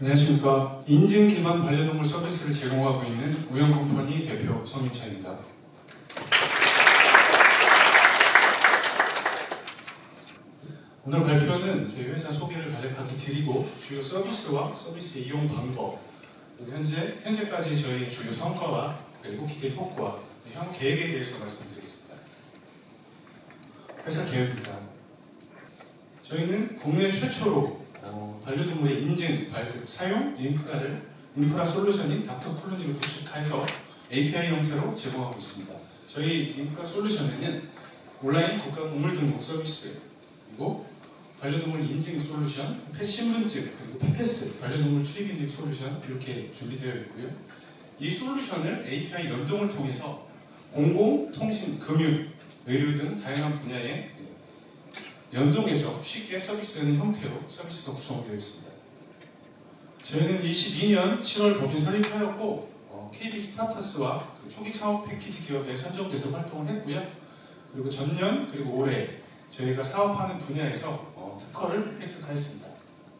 안녕하십니까. 인증 기반 반려동물 서비스를 제공하고 있는 우영컴퍼니 대표 성인차입니다. 오늘 발표는 저희 회사 소개를 간략하게 드리고 주요 서비스와 서비스 이용 방법, 현재, 현재까지 저희 주요 성과와 그리고 기대 효과, 향후 계획에 대해서 말씀드리겠습니다. 회사 계획입니다. 저희는 국내 최초로 어, 반려동물의 인증, 발급, 사용 인프라를 인프라 솔루션인 닥터 콜로니를 구축해서 API 형태로 제공하고 있습니다. 저희 인프라 솔루션에는 온라인 국가 동물 등록 서비스 그리고 반려동물 인증 솔루션, 펫 신분증 그리고 펫패스 반려동물 출입 인증 솔루션 이렇게 준비되어 있고요. 이 솔루션을 API 연동을 통해서 공공, 통신, 금융, 의료 등 다양한 분야에 연동해서 쉽게 서비스되는 형태로 서비스가 구성되어 있습니다. 저희는 22년 7월 법인 설립하였고 어, KB 스타터스와 그 초기 창업 패키지 기업에 선정돼서 활동을 했고요. 그리고 전년 그리고 올해 저희가 사업하는 분야에서 어, 특허를 획득하였습니다.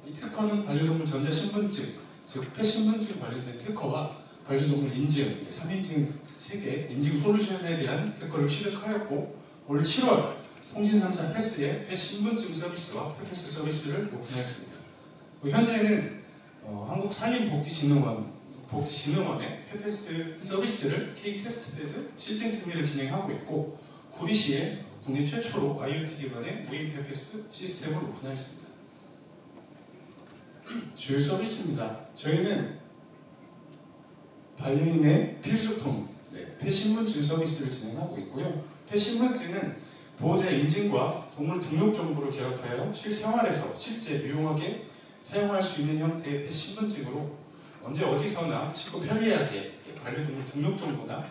이 특허는 반려동물 전자신분증, 즉 펫신분증 관련된 특허와 반려동물 인증, 이제 3인증 세계 인증 솔루션에 대한 특허를 취득하였고 올 7월 통신 3사 패스의 펫 신분증 서비스와 펫패스 서비스를 오픈했습니다. 그 현재는 어, 한국 산림복지진흥원 복지진흥원의 펫패스 서비스를 K 테스트베드 실증 특례를 진행하고 있고 구리시에 국내 최초로 IoT 기반의 무인 펫패스 시스템을 오픈하였습니다. 주요 서비스입니다. 저희는 반려인의 필수품 네, 펫신분증 서비스를 진행하고 있고요. 펫신분증은 보호자 인증과 동물 등록 정보를 결합하여 실생활에서 실제 유용하게 사용할 수 있는 형태의 펫 신분증으로 언제 어디서나 쉽고 편리하게 반려동물 등록 정보나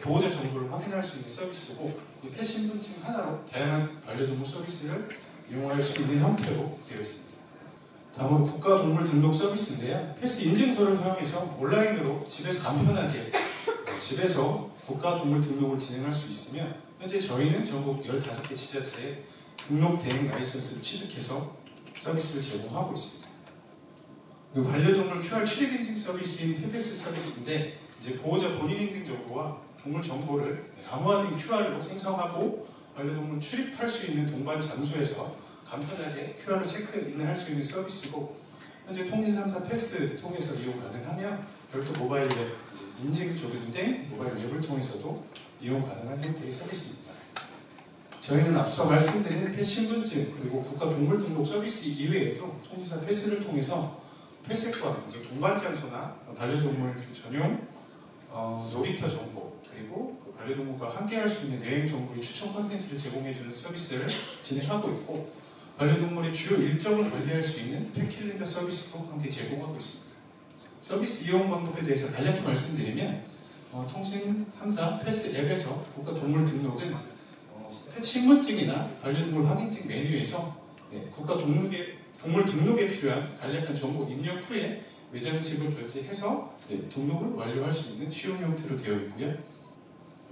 보호자 정보를 확인할 수 있는 서비스고 이펫 신분증 하나로 다양한 반려동물 서비스를 이용할 수 있는 형태로 되어 있습니다. 다음으로 국가동물 등록 서비스인데요. 패스 인증서를 사용해서 온라인으로 집에서 간편하게 집에서 국가동물 등록을 진행할 수 있으며 현재 저희는 전국 15개 지자체에 등록 대행 라이선스를 취득해서 서비스를 제공하고 있습니다. 그리고 반려동물 QR 출입 인증 서비스인 페페스 서비스인데 이제 보호자 본인 인증 정보와 동물 정보를 암호화된 QR로 생성하고 반려동물 출입할 수 있는 동반 장소에서 간편하게 QR을 체크인할 수 있는 서비스고 현재 통신 3사 패스 통해서 이용 가능하며 별도 모바일 앱 인증 적용된 모바일 앱을 통해서도 이용 가능한 형태의 서비스입니다. 저희는 앞서 말씀드린 펫 신분증 그리고 국가 동물 등록 서비스 이외에도 통지사 패스를 통해서 펫색과 이제 동반 장소나 반려동물 그 전용 어, 놀이터 정보 그리고 그 반려동물과 함께할 수 있는 여행 정보의 추천 콘텐츠를 제공해주는 서비스를 진행하고 있고 반려동물의 주요 일정을 관리할 수 있는 펫캘린더 서비스도 함께 제공하고 있습니다. 서비스 이용 방법에 대해서 간략히 말씀드리면 어, 통신 3사 패스 앱에서 국가 동물 등록은 어, 펫 신분증이나 반려동물 확인증 메뉴에서 네, 국가 동물에, 동물 등록에 필요한 간략한 정보 입력 후에 외장집을 결제해서 네, 등록을 완료할 수 있는 쉬운 형태로 되어 있고요.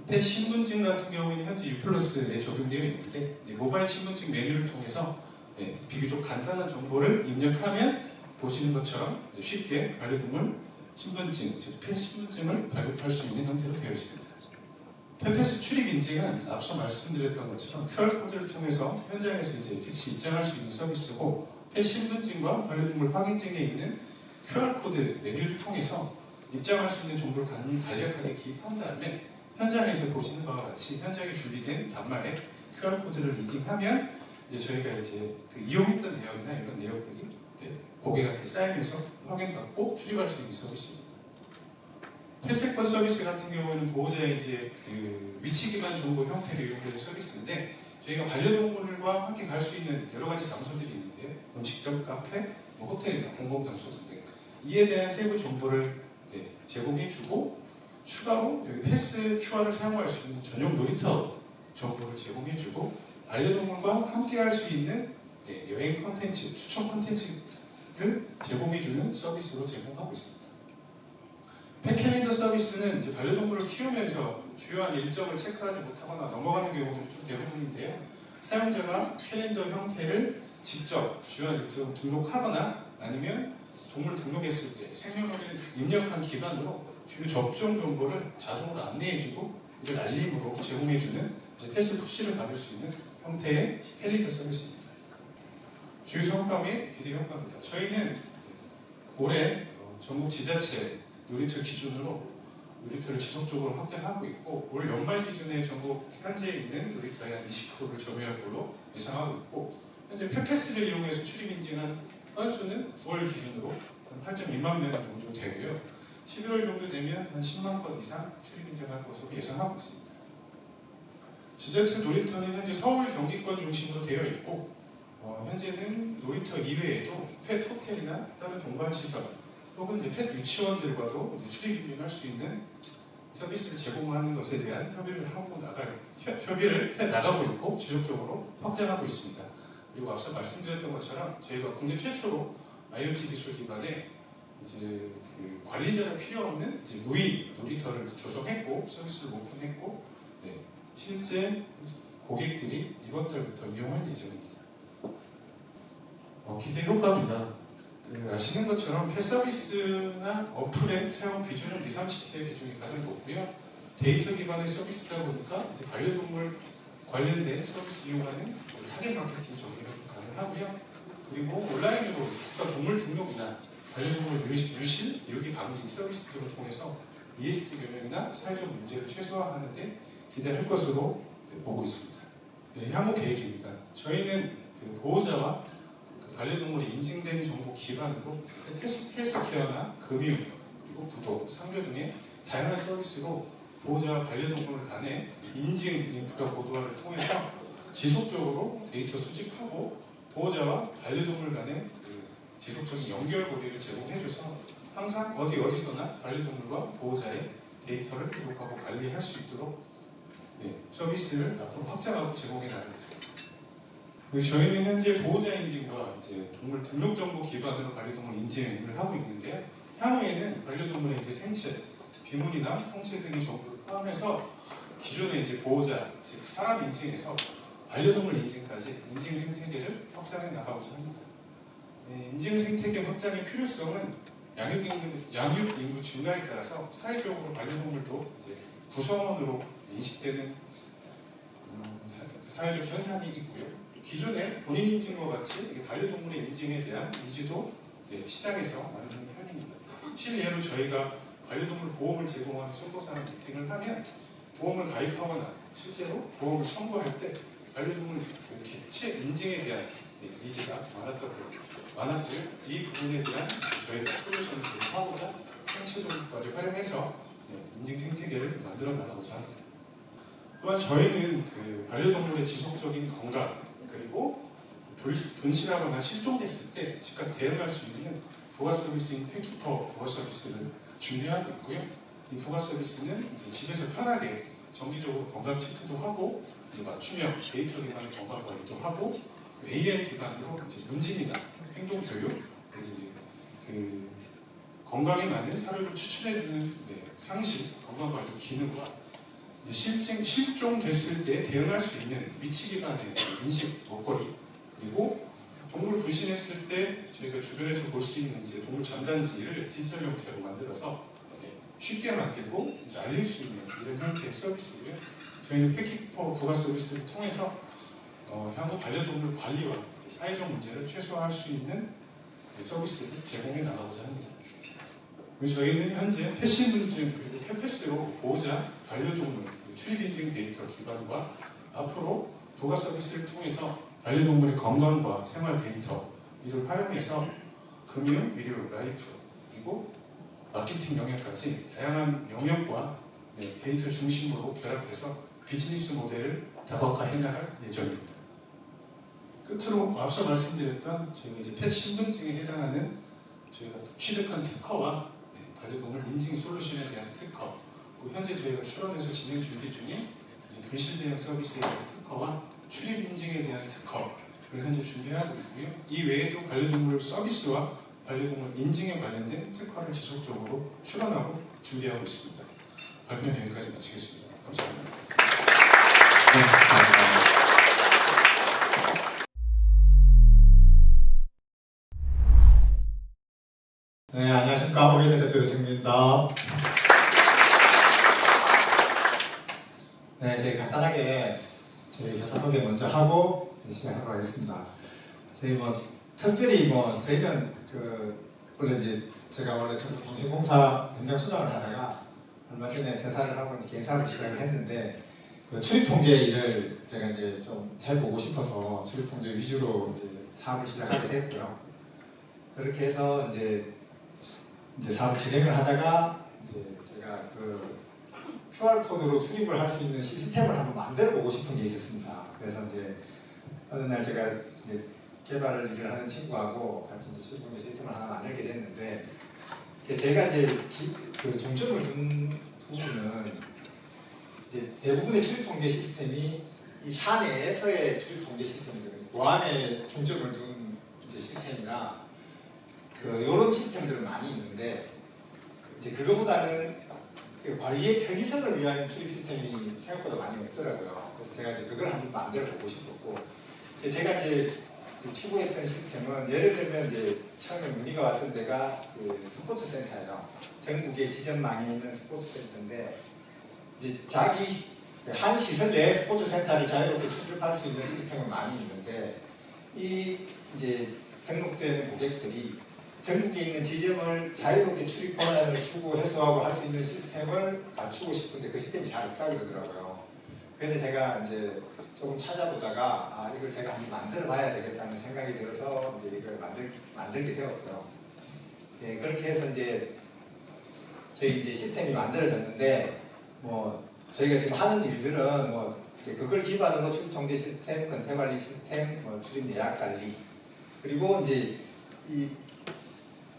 펫 신분증 같은 경우에는 현재 U+에 적용되어 있는데 네, 모바일 신분증 메뉴를 통해서 네, 비교적 간단한 정보를 입력하면 보시는 것처럼 네, 쉽게 반려동물 신분증, 즉펫 신분증을 발급할 수 있는 형태로 되어 있습니다. 펫패스 출입 인증은 앞서 말씀드렸던 것처럼 QR코드를 통해서 현장에서 이제 즉시 입장할 수 있는 서비스고 펫 신분증과 반려동물 확인증에 있는 QR코드 메뉴를 통해서 입장할 수 있는 정보를 간- 간략하게 기입한 다음에 현장에서 보시는 바와 같이 현장에 준비된 단말에 QR코드를 리딩하면 이제 저희가 이제 그 이용했던 내역이나 이런 내역들이 네, 고객한테 쌓이면서 확인받고 출입할 수 있는 서비스입니다. 패스권 서비스 같은 경우는 보호자의 이제 그 위치 기반 정보 형태로 이용되는 서비스인데 저희가 반려동물과 함께 갈 수 있는 여러 가지 장소들이 있는데요. 음식점, 카페, 뭐 호텔이나 공공장소 등등 이에 대한 세부 정보를 네, 제공해주고 추가로 여기 패스 QR을 사용할 수 있는 전용 놀이터 정보를 제공해주고 반려동물과 함께 할 수 있는 네, 여행 컨텐츠, 추천 컨텐츠 를 제공해주는 서비스로 제공하고 있습니다. 펫캘린더 서비스는 이제 반려동물을 키우면서 주요한 일정을 체크하지 못하거나 넘어가는 경우들이 좀 대부분인데요. 사용자가 캘린더 형태를 직접 주요 유튜브 등록하거나 아니면 동물 등록했을 때 생년월일 입력한 기간으로 주요 접종 정보를 자동으로 안내해주고 이를 알림으로 제공해주는 패스 푸시를 받을 수 있는 형태의 캘리더 서비스입니다. 성과 및 기대 효과입니다. 저희는 올해 어, 전국 지자체 놀이터 기준으로 놀이터를 지속적으로 확장하고 있고 올 연말 기준에 전국 현재 있는 놀이터의 한 20%를 점유할 걸로 예상하고 있고 현재 페패스를 이용해서 출입 인증한 건수는 9월 기준으로 한 8.2만 명 정도 되고요. 11월 정도 되면 한 10만 건 이상 출입 인증할 것으로 예상하고 있습니다. 지자체 놀이터는 현재 서울 경기권 중심으로 되어 있고 어, 현재는 놀이터 이외에도 펫 호텔이나 다른 동반 시설 혹은 이제 펫 유치원들과도 이제 출입 인증할 수 있는 서비스를 제공하는 것에 대한 협의를 하고 나갈 협- 협의를 해 나가고 있고 지속적으로 확장하고 있습니다. 그리고 앞서 말씀드렸던 것처럼 저희가 국내 최초로 IoT 기술 기반의 이제 그 관리자가 필요 없는 이제 무인 놀이터를 조성했고 서비스를 오픈했고 네, 실제 고객들이 이번 달부터 이용할 예정입니다. 어, 기대 효과입니다. 그 아시는 것처럼 펫 서비스나 어플의 사용 비중은 20, 30대 비중이 가장 높고요. 데이터 기반의 서비스다 보니까 이제 반려동물 관련된 서비스 이용하는 타겟 마케팅 전개가 좀 가능하고요. 그리고 온라인으로 국가 동물 등록이나 반려동물 유실, 유기 방지 서비스 등을 통해서 ESG 경영이나 사회적 문제를 최소화하는 데 기대할 것으로 네, 보고 있습니다. 네, 향후 계획입니다. 저희는 그 보호자와 그 반려동물이 인증된 정보 기반으로 헬스- 헬스케어나 금융 그리고 구독, 상교 등의 다양한 서비스로 보호자와 반려동물 간의 인증 인프라 고도화를 통해서 지속적으로 데이터 수집하고 보호자와 반려동물 간의 그 지속적인 연결고리를 제공해줘서 항상 어디 어디서나 반려동물과 보호자의 데이터를 기록하고 관리할 수 있도록 네, 서비스를 앞으로 확장하고 제공해 나갑니다. 저희는 현재 보호자 인증과 이제 동물 등록 정보 기반으로 반려동물 인증을 하고 있는데요. 향후에는 반려동물의 이제 생체, 비문이나 홍채 등의 정보를 포함해서 기존의 이제 보호자, 즉 사람 인증에서 반려동물 인증까지 인증 생태계를 확장해 나가고자 합니다. 네, 인증 생태계 확장의 필요성은 양육 인구, 양육 인구 증가에 따라서 사회적으로 반려동물도 이제 구성원으로 인식되는 음, 사- 사회적 현상이 있고요. 기존에 본인 인증과 같이 반려동물의 인증에 대한 니즈도 네, 시장에서 많은 편입니다. 실예로 저희가 반려동물 보험을 제공하는 소도사랑 미팅을 하면 보험을 가입하거나 실제로 보험을 청구할 때 반려동물 그 객체 인증에 대한 네, 니즈가 많았다고 많았고요. 이 부분에 대한 저희가 솔루션을 제공하고자 생체동까지 활용해서 네, 인증 생태계를 만들어 나가고자 합니다. 또한 저희는 그 반려동물의 지속적인 건강 그리고 불- 분실하거나 실종됐을 때 즉각 대응할 수 있는 부가 서비스인 팩키퍼 부가 서비스를 준비하고 있고요. 이 부가 서비스는 이제 집에서 편하게 정기적으로 건강 체크도 하고 이제 맞춤형 데이터 기반의 건강 관리도 하고 AI 기반으로 이제 문진이나 행동 교육 이제 그 건강에 맞는 사료를 추천해주는 네, 상식 건강 관리 기능과 실증 실종됐을 때 대응할 수 있는 위치 기반의 인식 먹거리 그리고 동물 분신했을 때 저희가 주변에서 볼 수 있는 이제 동물 전단지를 디지털 형태로 만들어서 네, 쉽게 만들고 이제 알릴 수 있는 이런 형태의 서비스고요. 저희는 패키퍼 부가 서비스를 통해서 어, 향후 반려동물 관리와 사회적 문제를 최소화할 수 있는 네, 서비스를 제공해 나가고자 합니다. 저희는 현재 패신 인증 그리고 페패스로 보호자 반려동물 출입 인증 데이터 기반과 앞으로 부가 서비스를 통해서 반려동물의 건강과 생활 데이터 이를 활용해서 금융, 의료, 라이프 그리고 마케팅 영역까지 다양한 영역과 네, 데이터 중심으로 결합해서 비즈니스 모델을 다각화해 나갈 예정입니다. 끝으로 앞서 말씀드렸던 저희가 이제 펫 신분증에 해당하는 저희가 취득한 특허와 네, 반려동물 인증 솔루션에 대한 특허 그리고 현재 저희가 출원해서 진행 준비 중인 분실 대응 서비스에 대한 특허와 출입 인증에 대한 특허를 현재 준비하고 있고요. 이 외에도 반려동물 서비스와 반려동물 인증에 관련된 특허를 지속적으로 출원하고 준비하고 있습니다. 발표는 여기까지 마치겠습니다. 감사합니다. 네, 오미래 대표 유승민입니다. 네, 저희 간단하게 저희 회사 소개 먼저 하고 시작하도록 하겠습니다. 저희 뭐 특별히 뭐 저희는 그 원래 이제 제가 원래 정부통신공사 현장 수장을 하다가 얼마 전에 퇴사를 하고 이제 사업을 시작을 했는데 그 출입 통제 일을 제가 이제 좀 해보고 싶어서 출입 통제 위주로 이제 사업을 시작하게 됐고요. 그렇게 해서 이제 이제 사업 진행을 하다가 이제 제가 그 QR 코드로 출입을 할 수 있는 시스템을 한번 만들어 보고 싶은 게 있었습니다. 그래서 이제 어느 날 제가 이제 개발 일을 하는 친구하고 같이 이제 출입 통제 시스템을 하나 만들게 됐는데 제가 이제 기- 그 중점을 둔 부분은 이제 대부분의 출입 통제 시스템이 이 사내에서의 출입 통제 시스템이거든요. 보안에 중점을 둔 시스템이라 그 이런 시스템들은 많이 있는데 이제 그거보다는 그 관리의 편의성을 위한 출입 시스템이 생각보다 많이 없더라고요. 그래서 제가 이제 그걸 한번 만들어 보고 싶었고 제가 이제 추구했던 시스템은 예를 들면 이제 처음에 문의가 왔던 데가 그 스포츠 센터예요. 전국에 지점망에 있는 스포츠 센터인데 이제 자기 시- 한 시설 내에 스포츠 센터를 자유롭게 출입할 수 있는 시스템은 많이 있는데 이 이제 등록된 고객들이 전국에 있는 지점을 자유롭게 출입 권한을 주고 해소하고 할 수 있는 시스템을 갖추고 싶은데 그 시스템이 잘 없다 그러더라고요. 그래서 제가 이제 조금 찾아보다가 아 이걸 제가 한번 만들어 봐야 되겠다는 생각이 들어서 이제 이걸 만들 만들게 되었고요. 네, 그렇게 해서 이제 저희 이제 시스템이 만들어졌는데 뭐 저희가 지금 하는 일들은 뭐 그걸 기반으로 출입 통제 시스템, 건태 관리 시스템, 뭐 출입 예약 관리 그리고 이제 이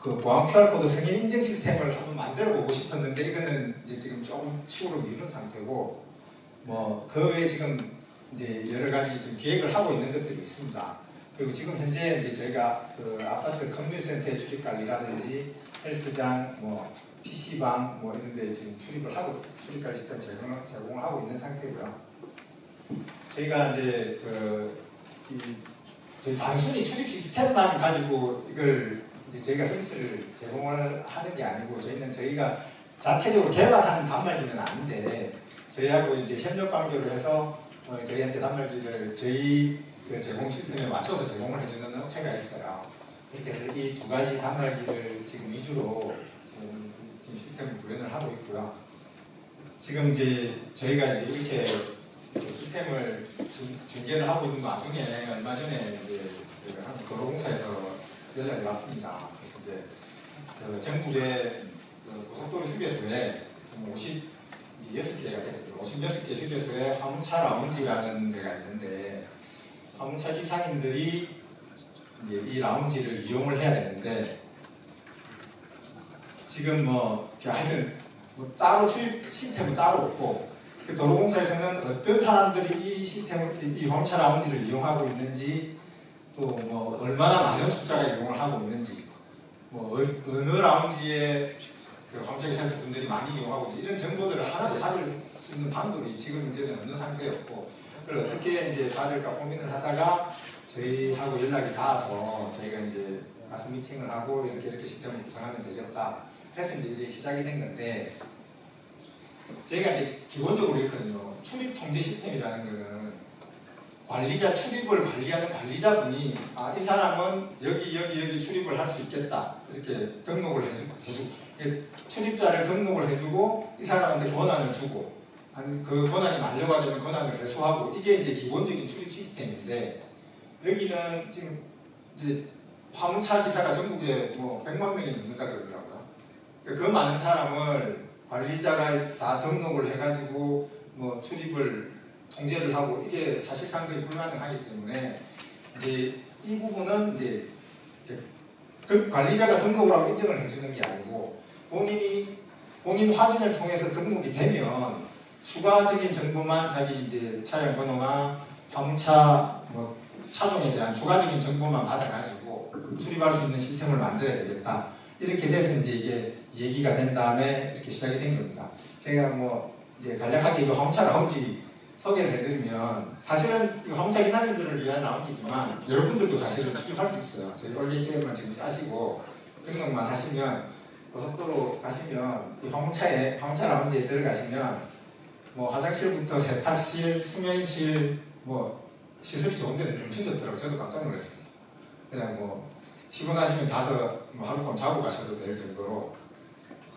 그 보안 QR코드 승인 인증 시스템을 한번 만들어 보고 싶었는데 이거는 이제 지금 조금 추후로 미룬 상태고 뭐 그 외에 지금 이제 여러 가지 지금 계획을 하고 있는 것들이 있습니다. 그리고 지금 현재 이제 저희가 그 아파트 커뮤니티센터의 출입 관리라든지 헬스장, 뭐 PC방 뭐 이런 데 지금 출입을 하고 출입 관리 시스템 제공을, 제공을 하고 있는 상태고요. 저희가 이제 그 이 저희 단순히 출입 시스템만 가지고 이걸 이제 저희가 서비스를 제공을 하는 게 아니고 저희는 저희가 자체적으로 개발하는 단말기는 아닌데 저희하고 이제 협력 관계로 해서 어, 저희한테 단말기를 저희 그 제공 시스템에 맞춰서 제공을 해주는 업체가 있어요. 이렇게 해서 이 두 가지 단말기를 지금 위주로 지금, 지금 시스템을 구현을 하고 있고요. 지금 이제 저희가 이제 이렇게 그 시스템을 진- 전개를 하고 있는 와중에 얼마 전에 이제 그한 도로공사에서 연락이 왔습니다. 그래서 이제 그 전국의 그 고속도로 휴게소에 지금 56개가 되거든요. 56개 휴게소에 화물차 라운지라는 데가 있는데 화물차 기사님들이 이제 이 라운지를 이용을 해야 되는데 지금 뭐 하여튼 뭐 따로 출입 시스템은 따로 없고 그 도로공사에서는 어떤 사람들이 이 시스템을 이- 이 화물차 라운지를 이용하고 있는지 또 뭐 얼마나 많은 숫자가 이용을 하고 있는지 뭐 어, 어느 라운지에 그 화물차 기사님 분들이 많이 이용하고 있는지 이런 정보들을 하나도 받을 수 있는 방법이 지금 이제는 없는 상태였고 그걸 어떻게 이제 받을까 고민을 하다가 저희하고 연락이 닿아서 저희가 이제 가서 미팅을 하고 이렇게 이렇게 시스템을 구성하면 되겠다 해서 이제 이게 시작이 된 건데 저희가 이제 기본적으로 있거든요. 출입 통제 시스템이라는 거는 관리자 출입을 관리하는 관리자분이 아 이 사람은 여기 여기 여기 출입을 할 수 있겠다 이렇게 등록을 해주, 해주고 이게 출입자를 등록을 해주고 이 사람한테 권한을 주고 아니 그 권한이 만료가 되면 권한을 회수하고 이게 이제 기본적인 출입 시스템인데 여기는 지금 이제 화물차 기사가 전국에 뭐 100만 명이 넘는다 그러더라고요. 그러니까 그 많은 사람을 관리자가 다 등록을 해가지고 뭐 출입을 통제를 하고 이게 사실상 거의 불가능하기 때문에 이제 이 부분은 이제 관리자가 등록을 하고 인정을 해주는 게 아니고 본인이 본인 확인을 통해서 등록이 되면 추가적인 정보만 자기 이제 차량 번호나 화물차 뭐 차종에 대한 추가적인 정보만 받아가지고 출입할 수 있는 시스템을 만들어야 되겠다. 이렇게 돼서 이제 이게 얘기가 된 다음에 이렇게 시작이 된 겁니다. 제가 뭐 이제 간략하게 이거 화물차 라운지 소개를 해드리면 사실은 이 화물차 기사님들을 위한 라운지지만 여러분들도 사실은 출입할 수 있어요. 저희 게임을 지금 짜시고 등록만 하시면 고속도로 가시면 이 화물차에 화물차 라운지에 들어가시면 뭐 화장실부터 세탁실, 수면실 뭐 시설이 좋은 데는 엄청 좋더라고요. 저도 깜짝 놀랐습니다. 그냥 뭐 피곤하시면 가서 뭐 하룻밤 자고 가셔도 될 정도로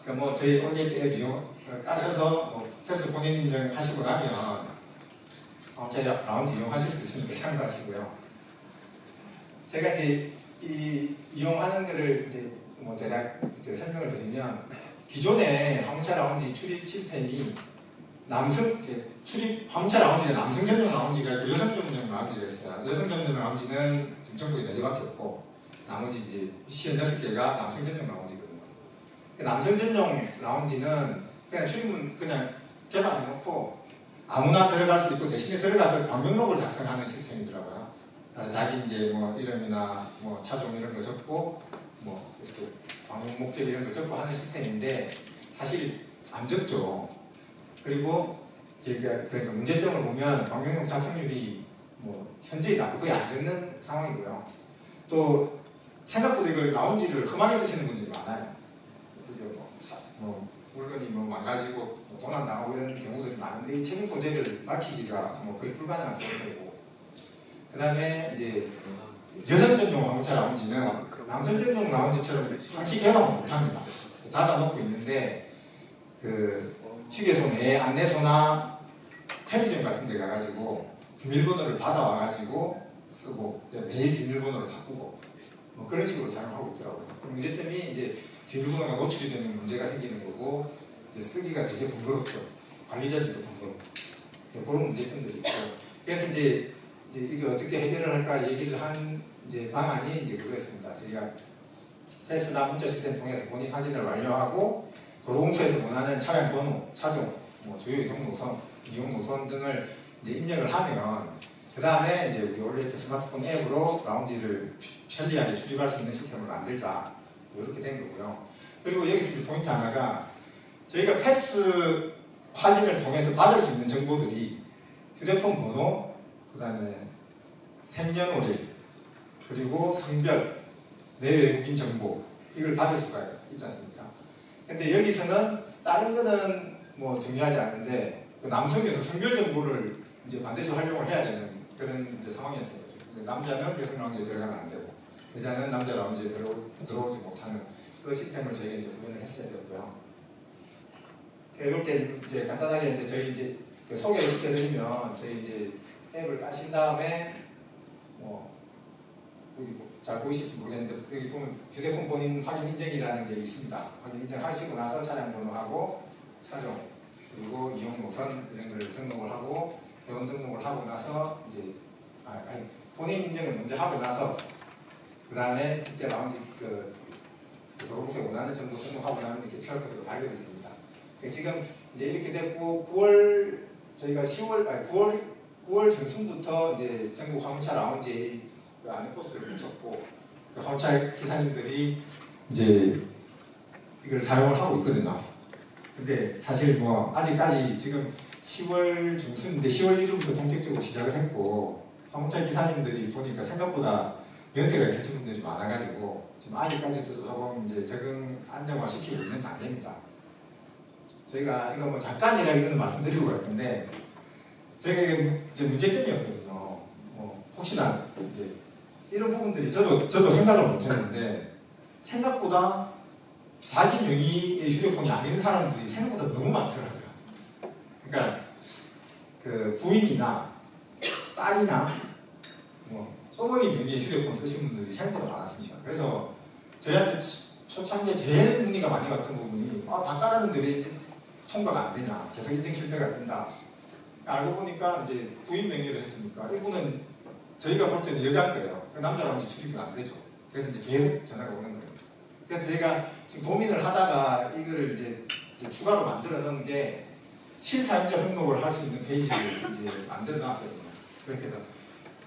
그러니까 뭐 저희 앱 이용 까셔서 뭐 패스 본인 인증 하시고 나면 화물차 라운지 이용하실 수 있으니까 참고하시고요. 제가 이제 이 이용하는 거를 이제 뭐 대략 이렇게 설명을 드리면 기존에 화물차 라운지 출입 시스템이 남성 출입 화물차 라운지가 남성 전용 라운지가 있고 여성 전용 라운지가 있어요. 여성 전용 라운지는 지금 전국에 네 개밖에 없고 나머지 이제 56개가 남성 전용 라운지거든요. 그 남성 전용 라운지는 그냥 출입문 그냥 개방해놓고 아무나 들어갈 수 있고 대신에 들어가서 방명록을 작성하는 시스템이더라고요. 자기 이제 뭐 이름이나 뭐 차종 이런 거 적고 뭐 이렇게 방문 목적 이런 거 적고 하는 시스템인데 사실 안 적죠. 그리고 제가 그러니까 문제점을 보면 방명록 작성률이 뭐 나쁘고 거의 안 적는 상황이고요. 또 생각보다 이걸 라운지를 험하게 쓰시는 분들이 많아요. 뭐, 사- 뭐 물건이 뭐 망가지고 뭐 도난 나오고 이런 경우들이 많은데 이 책임 소재를 밝히기가 뭐 거의 불가능한 상태고 그 다음에 이제 여성 전용 화물차 라운지는 남성 전용 라운지처럼 항시 개방을 못합니다. 닫아놓고 있는데 그 휴게소 내 안내소나 편의점 같은 데 가가지고 비밀번호를 받아와가지고 쓰고 매일 비밀번호를 바꾸고 뭐 그런 식으로 사용하고 있더라고요. 그 문제점이 이제 비밀번호가 노출이 되는 문제가 생기는 거고 이제 쓰기가 되게 번거롭죠. 관리자들도 번거롭고 네, 그런 문제점들이 있고 그래서 이제 이제 이게 어떻게 해결을 할까 얘기를 한 이제 방안이 이제 그거였습니다. 저희가 패스나 문자 시스템 통해서 본인 확인을 완료하고 도로공사에서 원하는 차량 번호, 차종, 뭐 주요 이동 노선, 이용 노선 등을 이제 입력을 하면 그 다음에 이제 우리 올레이트 스마트폰 앱으로 라운지를 편리하게 출입할 수 있는 시스템을 만들자 이렇게 된 거고요. 그리고 여기서 이제 포인트 하나가 저희가 패스 확인을 통해서 받을 수 있는 정보들이 휴대폰 번호, 그 다음에 생년월일, 그리고 성별, 내 외국인 정보 이걸 받을 수가 있지 않습니까? 근데 여기서는 다른 거는 뭐 중요하지 않은데 그 남성에서 성별 정보를 이제 반드시 활용을 해야 되는 그런 이제 상황이었던 거죠. 남자는 여성 라운지에 들어가면 안 되고 여자는 남자 라운지에 들어, 들어오지 못하는 그 시스템을 저희가 이제 구현을 했어야 되고요. 이렇게 이제 간단하게 이제 저희 이제 그 소개를 시켜드리면 저희 이제 앱을 까신 다음에 뭐 여기 뭐잘 보이실지 모르겠는데 여기 보면 휴대폰 본인 확인 인증이라는 게 있습니다. 확인 인증하시고 나서 차량 번호하고 차종 그리고 이용 노선 이런 걸 등록을 하고 회원 등록을 하고 나서 이제 아, 아니 본인 인증을 먼저 하고 나서 그 다음에 그때 라운지 그 도로공사 원하는 정보 등록하고 나면 이렇게 QR코드가 발급이 됩니다. 그 지금 이제 이렇게 됐고 9월 저희가 10월 아니 9월 9월 중순부터 이제 전국 화물차 라운지 그 안에 포스를 붙였고 그 화물차 기사님들이 이제 이걸 사용을 하고 있거든요. 근데 사실 뭐 아직까지 지금 10월 중순인데 10월 1일부터 본격적으로 시작을 했고 화물차 기사님들이 보니까 생각보다 연세가 있으신 분들이 많아가지고 지금 아직까지도 조금 이제 적응 안정화 시키고 있는 단계입니다. 저희가 이거 뭐 잠깐 제가 이거는 말씀드리고 갈 건데 제가 이제 문제점이었거든요. 뭐 혹시나 이제 이런 부분들이 저도 저도 생각을 못했는데 생각보다 자기 명의의 휴대폰이 아닌 사람들이 생각보다 너무 많더라고요. 그러니까 그 부인이나 딸이나 뭐 어머니 명의의 휴대폰 쓰신 분들이 생각보다 많았습니다. 그래서 저희한테 치- 초창기에 제일 문의가 많이 왔던 부분이 아, 다 깔았는데 왜 이제 통과가 안 되냐 계속 인증 실패가 된다. 알고 보니까 이제 부인 명의로 했으니까 이분은 저희가 볼 때는 여자인 거예요. 그 이제 출입이 안 되죠. 그래서 이제 계속 전화가 오는 거예요. 그래서 제가 지금 고민을 하다가 이거를 이제, 이제 추가로 만들어 놓은 게 실사용자 등록을 할 수 있는 페이지를 이제 만들어 놨거든요. 그래서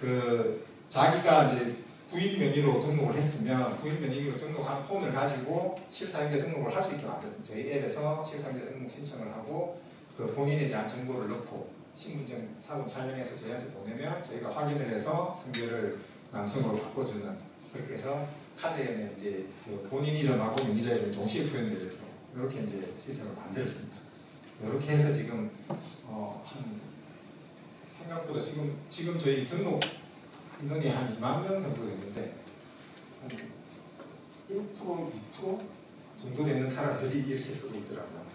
그 자기가 이제 부인 명의로 등록을 했으면 부인 명의로 등록한 폰을 가지고 실사용자 등록을 할 수 있게 만들었습니다. 저희 앱에서 실사용자 등록 신청을 하고 그 본인에 대한 정보를 넣고 신분증 사본 촬영해서 저희한테 보내면 저희가 확인을 해서 성별을 남성으로 바꿔주는 그렇게 해서 카드에는 이제 그 본인 이름하고 명의자 이름이 동시에 표현되게끔 이렇게 이제 시스템을 만들었습니다. 이렇게 해서 지금 어, 한 생각보다 지금 지금 저희 등록 인원이 한 2만 명 정도 됐는데 한 1% 2% 정도 되는 사람들이 이렇게 쓰고 있더라고요.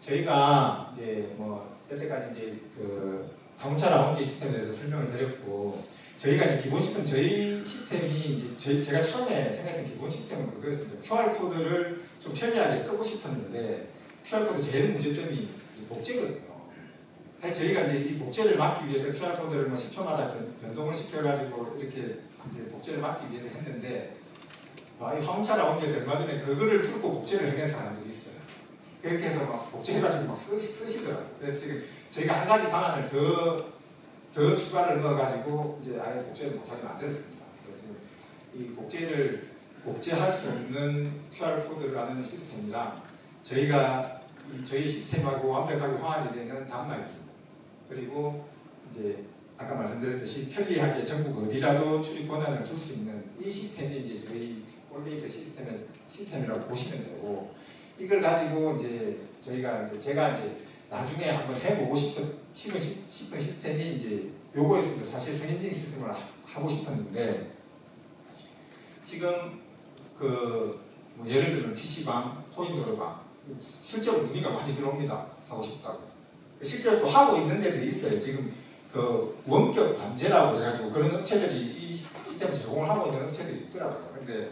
저희가 이제 뭐 여태까지 이제 그 자동차 라운지 시스템에 대해서 설명을 드렸고 저희가 이제 기본 시스템 저희 시스템이 이제 저희 제가 처음에 생각했던 기본 시스템은 그거였어요. QR 코드를 좀 편리하게 쓰고 싶었는데 QR 코드 제일 문제점이 복제거든요. 저희가 이제 이 복제를 막기 위해서 QR 코드를 뭐 10초마다 변, 변동을 시켜가지고 이렇게 이제 복제를 막기 위해서 했는데 아, 이 화물차 라운지에서 얼마 전에 그거를 뚫고 복제를 해낸 사람들이 있어요. 그렇게 해서 막 복제해가지고 막 쓰, 쓰시더라고요. 그래서 지금 저희가 한 가지 방안을 더, 더 추가를 넣어가지고 이제 아예 복제를 못하게 만들었습니다. 그래서 이 복제를 복제할 수 없는 QR 코드라는 시스템이랑 저희가 이 저희 시스템하고 완벽하게 호환이 되는 단말기 그리고 이제 아까 말씀드렸듯이 편리하게 전국 어디라도 출입 권한을 줄 수 있는 이 시스템이 이제 저희 꼴게이트 시스템의 시스템이라고 보시면 되고 이걸 가지고 이제 저희가 이제 제가 이제 나중에 한번 해보고 싶은 싶은, 싶은 시스템이 이제 요거였습니다. 사실 성인증 시스템을 하- 하고 싶었는데 지금 그 뭐 예를 들면 PC방, 코인 노래방 실제로 문의가 많이 들어옵니다. 하고 싶다고. 실제로 또 하고 있는 데들이 있어요. 지금 그 원격 관제라고 해가지고 그런 업체들이 이 시스템 제공을 하고 있는 업체들이 있더라고요. 근데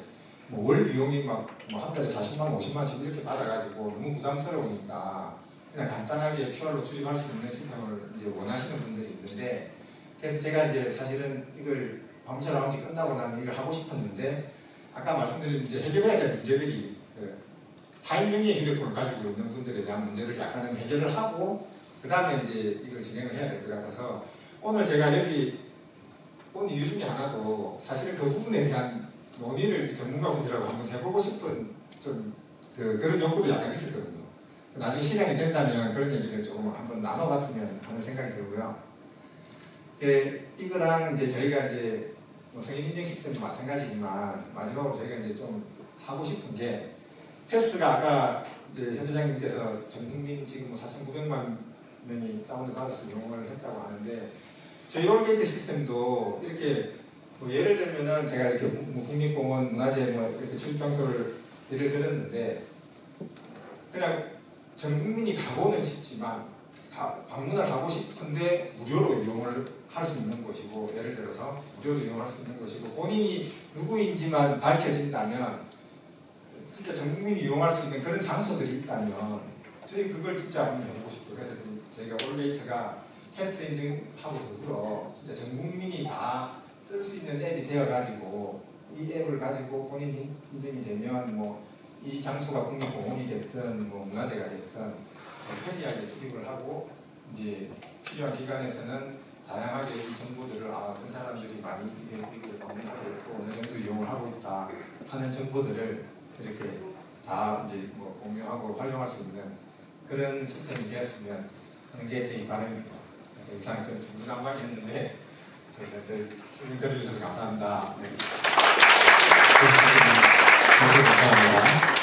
뭐 월 비용이 막 한 달에 40만, 50만씩 이렇게 받아가지고 너무 부담스러우니까 그냥 간단하게 QR로 출입할 수 있는 시스템을 이제 원하시는 분들이 있는데 그래서 제가 이제 사실은 이걸 방문차 라운지 끝나고 나면 이걸 하고 싶었는데 아까 말씀드린 이제 해결해야 될 문제들이 그 타임명의 휴대폰을 가지고 있는 분들에 대한 문제를 약간은 해결을 하고 그 다음에 이제 이걸 진행을 해야 될 것 같아서 오늘 제가 여기 온 이유 중에 하나도 사실 그 부분에 대한 논의를 전문가분들하고 한번 해보고 싶은 좀 그, 그런 욕구도 약간 있었거든요. 나중에 시간이 된다면 그런 얘기를 조금 한번 나눠봤으면 하는 생각이 들고요. 예, 이거랑 이제 저희가 이제 뭐 성인 인증 시스템도 마찬가지지만 마지막으로 저희가 이제 좀 하고 싶은 게 패스가 아까 이제 현 소장님께서 전 국민 지금 뭐 4,900만 명이 다운을 받아서 이용을 했다고 하는데 저희 올게이트 시스템도 이렇게 뭐 예를 들면은 제가 이렇게 뭐 국립공원 문화재 뭐 이렇게 출입 장소를 예를 들었는데 그냥 전 국민이 가고는 싶지만 가- 방문을 하고 싶은데 무료로 이용을 할 수 있는 곳이고 예를 들어서 무료로 이용할 수 있는 곳이고 본인이 누구인지만 밝혀진다면 진짜 전 국민이 이용할 수 있는 그런 장소들이 있다면 저희 그걸 진짜 한번 해보고 싶어요. 그래서 지금 저희가 올게이트가 테스트 인증하고 더불어 진짜 전 국민이 다 쓸 수 있는 앱이 되어가지고 이 앱을 가지고 본인 인- 인증이 되면 뭐 이 장소가 국립공원이 됐든 뭐 문화재가 됐든 뭐 편리하게 출입을 하고 이제 필요한 기관에서는 다양하게 이 정보들을 아, 어떤 사람들이 많이 이걸 방문하고 있고 어느 정도 이용을 하고 있다 하는 정보들을 이렇게 다 이제 뭐 공유하고 활용할 수 있는 그런 시스템이 되었으면 하는 게 저희 바람입니다. 이상 좀 중구난방이었는데 그래서 저희 설명 들어주셔서 감사합니다. 네. 감사합니다.